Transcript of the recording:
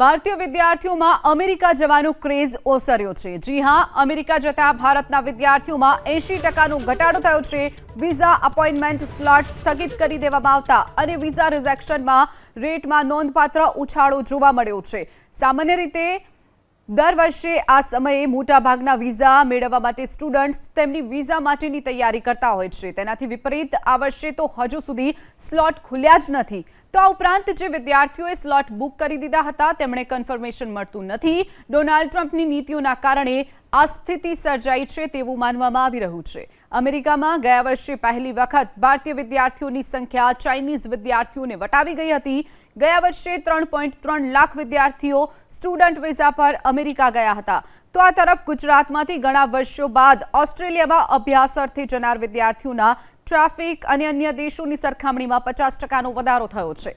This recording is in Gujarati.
ભારતીય વિદ્યાર્થીઓમાં અમેરિકા જવાનો ક્રેઝ ઓસર્યો છે. જી હા, અમેરિકા જતા ભારતના વિદ્યાર્થીઓમાં એંશી ટકાનો ઘટાડો થયો છે. વિઝા અપોઇન્ટમેન્ટ સ્લોટ સ્થગિત કરી દેવામાં આવતા અને વિઝા રિઝેક્શનમાં રેટમાં નોંધપાત્ર ઉછાળો જોવા મળ્યો છે. સામાન્ય રીતે, દર વર્ષે આ સમયે મોટાભાગના વિઝા મેળવવા માટે સ્ટુડન્ટ્સ તેમની વિઝા માટેની તૈયારી કરતા હોય છે. તેનાથી વિપરીત, આ વર્ષે તો હજુ સુધી સ્લોટ ખુલ્યા જ નથી. તો આ ઉપરાંત જે વિદ્યાર્થીઓએ સ્લોટ બુક કરી દીધા હતા, તેમણે કન્ફર્મેશન મળતું નથી. ડોનાલ્ડ ટ્રમ્પની નીતિઓના કારણે આ સ્થિતિ સર્જાઈ છે તેવું માનવામાં આવી રહ્યું છે. અમેરિકામાં ગયા વર્ષે પહેલી વખત ભારતીય વિદ્યાર્થીઓની સંખ્યા ચાઇનીઝ વિદ્યાર્થીઓને વટાવી ગઈ હતી. ગયા વર્ષે ત્રણ લાખ વિદ્યાર્થીઓ સ્ટુડન્ટ વિઝા પર અમેરિકા ગયા હતા. તો આ તરફ ગુજરાતમાંથી ઘણા વર્ષો બાદ ઓસ્ટ્રેલિયામાં અભ્યાસ અર્થે જનાર વિદ્યાર્થીઓના ટ્રાફિક અને અન્ય દેશોની સરખામણીમાં પચાસ ટકાનો વધારો થયો છે.